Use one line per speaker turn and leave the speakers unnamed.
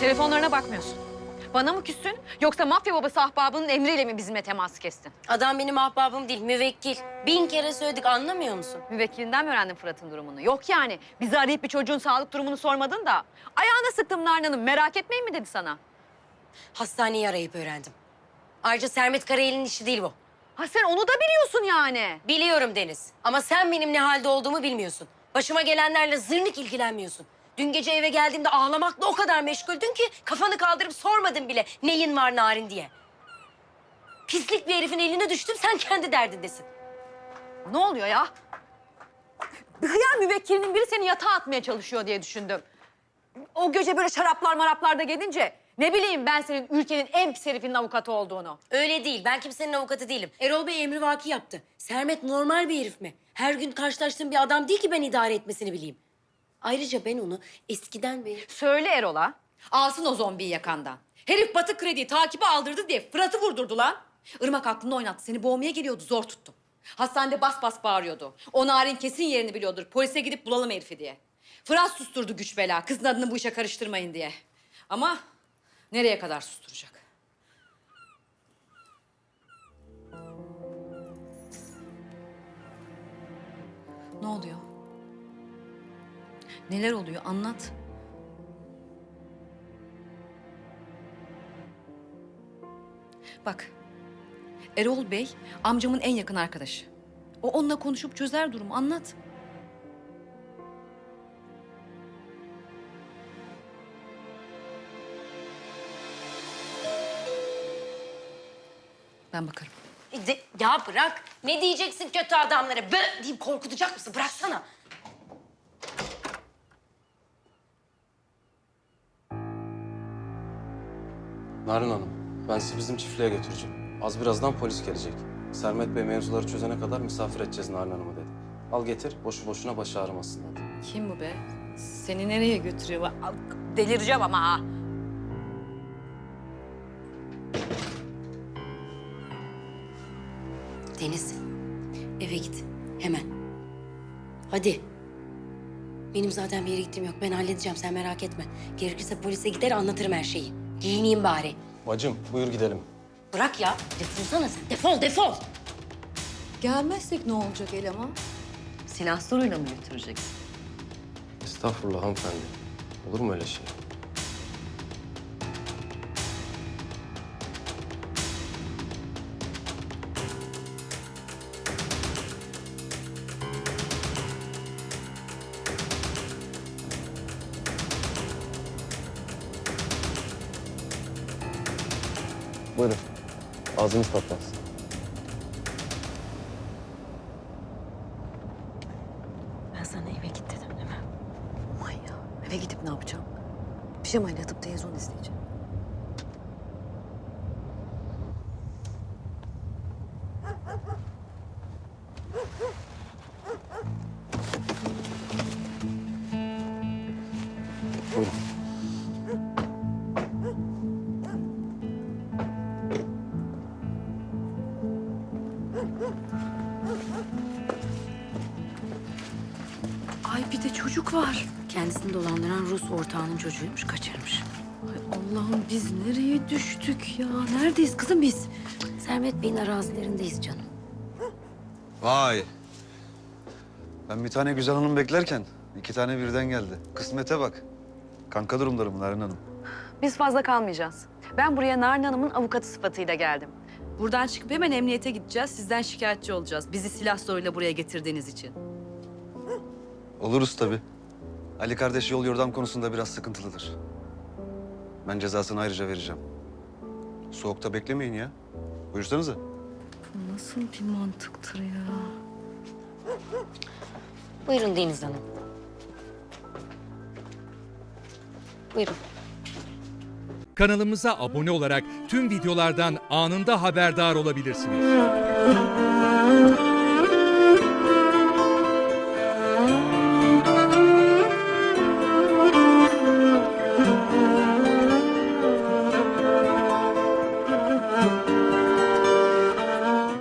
Telefonlarına bakmıyorsun. Bana mı küstün yoksa mafya babası ahbabının emriyle mi bizimle teması kestin?
Adam benim ahbabım değil, müvekkil. Bin kere söyledik, anlamıyor musun?
Müvekkilinden mi öğrendin Fırat'ın durumunu? Yok yani. Bizi arayıp bir çocuğun sağlık durumunu sormadın da. Ayağına sıktım Narna'nın merak etmeyin mi dedi sana?
Hastaneyi arayıp öğrendim. Ayrıca Sermet Karayel'in işi değil bu.
Ha sen onu da biliyorsun yani.
Biliyorum Deniz. Ama sen benim ne halde olduğumu bilmiyorsun. Başıma gelenlerle zırnık ilgilenmiyorsun. Dün gece eve geldiğimde ağlamakla o kadar meşguldün ki kafanı kaldırıp sormadın bile neyin var Narin diye. Pislik bir herifin eline düştüm sen kendi derdindesin.
Ne oluyor ya? Bir hıyar müvekkilinin biri seni yatağa atmaya çalışıyor diye düşündüm. O gece böyle şaraplar maraplar da gelince ne bileyim ben senin ülkenin en pis herifinin avukatı olduğunu.
Öyle değil. Ben kimsenin avukatı değilim. Erol Bey emri vaki yaptı. Sermet normal bir herif mi? Her gün karşılaştığım bir adam değil ki ben idare etmesini bileyim. Ayrıca ben onu eskiden beri...
Söyle Erol'a. Alsın o zombiyi yakandan. Herif batık krediyi takibe aldırdı diye Fırat'ı vurdurdu lan. Irmak aklını oynattı. Seni boğmaya geliyordu. Zor tuttum. Hastanede bas bas bağırıyordu. O narin kesin yerini biliyordur. Polise gidip bulalım herifi diye. Fırat susturdu güç bela. Kızın adını bu işe karıştırmayın diye. Ama nereye kadar susturacak? Ne oluyor? Neler oluyor? Anlat. Bak, Erol Bey amcamın en yakın arkadaşı. O onunla konuşup çözer durumu. Anlat. Ben bakarım.
De- ya bırak. Ne diyeceksin kötü adamlara? Böyle deyip korkutacak mısın? Bıraksana.
Narin Hanım, ben sizi bizim çiftliğe götüreceğim. Az birazdan polis gelecek. Sermet Bey mevzuları çözene kadar misafir edeceğiz Narin Hanım'ı dedi. Al getir, boşu boşuna başı ağrımasın dedi.
Kim bu be? Seni nereye götürüyor? Al, Delireceğim ama ha.
Deniz, eve git. Hemen. Hadi. Benim zaten bir yere gittiğim yok. Ben halledeceğim. Sen merak etme. Gerekirse polise gider anlatırım her şeyi. Giyineyim bari.
Bacım, buyur gidelim.
Bırak ya. Defolsana sen. Defol, defol.
Gelmezsek ne olacak eleman? Silah soruyla mı götüreceksin?
Estağfurullah hanımefendi. Olur mu öyle şey? Buyurun. Ağzınız patlansın.
Ben sana eve git dedim değil mi? Aman ya. Eve gidip ne yapacağım? Pijamayla yatıp televizyon izleyeceğim.
Buyurun.
Bir de çocuk var.
Kendisini dolandıran Rus ortağının çocuğuymuş, kaçırmış.
Ay Allah'ım biz nereye düştük ya? Neredeyiz kızım biz?
Sermet Bey'in arazilerindeyiz canım.
Vay. Ben bir tane güzel hanım beklerken iki tane birden geldi. Kısmete bak. Kanka durumlarım Narin Hanım.
Biz fazla kalmayacağız. Ben buraya Narin Hanım'ın avukatı sıfatıyla geldim. Buradan çıkıp hemen emniyete gideceğiz. Sizden şikayetçi olacağız. Bizi silah zoruyla buraya getirdiğiniz için.
Oluruz tabii. Ali kardeş yol yordam konusunda biraz sıkıntılıdır. Ben cezasını ayrıca vereceğim. Soğukta beklemeyin ya. Buyursanıza.
Bu nasıl bir mantıktır ya?
Buyurun Deniz Hanım. Buyurun.
Kanalımıza abone olarak tüm videolardan anında haberdar olabilirsiniz.